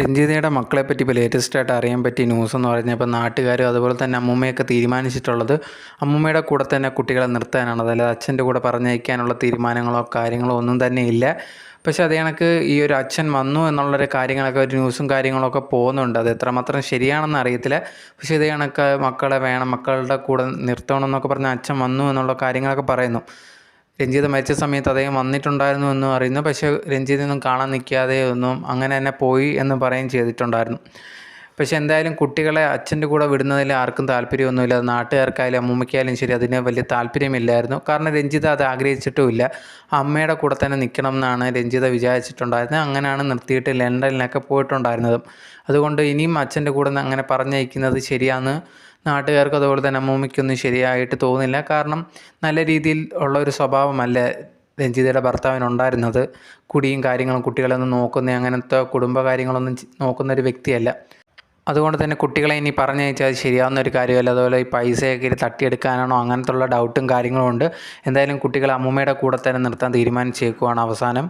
രഞ്ജിതയുടെ മക്കളെപ്പറ്റി ഇപ്പോൾ ലേറ്റസ്റ്റ് ആയിട്ട് അറിയാൻ പറ്റിയ ന്യൂസ് എന്ന് പറഞ്ഞാൽ ഇപ്പോൾ നാട്ടുകാരും അതുപോലെ തന്നെ അമ്മൂമ്മയൊക്കെ തീരുമാനിച്ചിട്ടുള്ളത് അമ്മൂമ്മയുടെ കൂടെ തന്നെ കുട്ടികളെ നിർത്താനാണ്. അതായത് അച്ഛന്റെ കൂടെ പറഞ്ഞയക്കാനുള്ള തീരുമാനങ്ങളോ കാര്യങ്ങളോ ഒന്നും തന്നെ ഇല്ല. പക്ഷേ അത് കണക്ക് ഈ ഒരു അച്ഛൻ വന്നു എന്നുള്ളൊരു കാര്യങ്ങളൊക്കെ ഒരു ന്യൂസും കാര്യങ്ങളൊക്കെ പോകുന്നുണ്ട്. അത് എത്രമാത്രം ശരിയാണെന്ന് അറിയത്തില്ല. പക്ഷേ ഇത് കണക്ക് മക്കളെ വേണം മക്കളുടെ കൂടെ നിർത്തണം എന്നൊക്കെ പറഞ്ഞ് അച്ഛൻ വന്നു എന്നുള്ള കാര്യങ്ങളൊക്കെ പറയുന്നു. രഞ്ജിത മരിച്ച സമയത്ത് അദ്ദേഹം വന്നിട്ടുണ്ടായിരുന്നു എന്നും അറിയുന്നു പക്ഷേ രഞ്ജിതൊന്നും കാണാൻ നിൽക്കാതെ ഒന്നും അങ്ങനെ തന്നെ പോയി എന്ന് പറയുകയും ചെയ്തിട്ടുണ്ടായിരുന്നു. പക്ഷെ എന്തായാലും കുട്ടികളെ അച്ഛന്റെ കൂടെ വിടുന്നതിൽ ആർക്കും താല്പര്യമൊന്നുമില്ല. അത് നാട്ടുകാർക്കായാലും അമ്മൂമ്മയ്ക്കായാലും ശരി അതിന് വലിയ താല്പര്യമില്ലായിരുന്നു. കാരണം രഞ്ജിത അത് ആഗ്രഹിച്ചിട്ടുമില്ല. അമ്മയുടെ കൂടെ തന്നെ നിൽക്കണം എന്നാണ് രഞ്ജിത വിചാരിച്ചിട്ടുണ്ടായിരുന്നത്. അങ്ങനെയാണ് നിർത്തിയിട്ട് ലണ്ടനിലൊക്കെ പോയിട്ടുണ്ടായിരുന്നതും. അതുകൊണ്ട് ഇനിയും അച്ഛന്റെ കൂടെ അങ്ങനെ പറഞ്ഞയക്കുന്നത് ശരിയാന്ന് നാട്ടുകാർക്ക് അതുപോലെ തന്നെ അമ്മൂമ്മയ്ക്കൊന്നും ശരിയായിട്ട് തോന്നില്ല കാരണം നല്ല രീതിയിൽ ഉള്ള ഒരു സ്വഭാവമല്ല രഞ്ജിതയുടെ ഭർത്താവിനുണ്ടായിരുന്നത്. കുടിയും കാര്യങ്ങളും കുട്ടികളൊന്നും നോക്കുന്ന അങ്ങനത്തെ കുടുംബ കാര്യങ്ങളൊന്നും നോക്കുന്ന ഒരു വ്യക്തിയല്ല. അതുകൊണ്ട് തന്നെ കുട്ടികളെ ഇനി പറഞ്ഞയച്ചാൽ ശരിയാവുന്ന ഒരു കാര്യമല്ല. അതുപോലെ ഈ പൈസയൊക്കെ ഇത് തട്ടിയെടുക്കാനാണോ അങ്ങനത്തെ ഉള്ള ഡൗട്ടും കാര്യങ്ങളും ഉണ്ട്. എന്തായാലും കുട്ടികളെ അമ്മൂമ്മയുടെ കൂടെ തന്നെ നിർത്താൻ തീരുമാനിച്ചേക്കുവാണ് അവസാനം.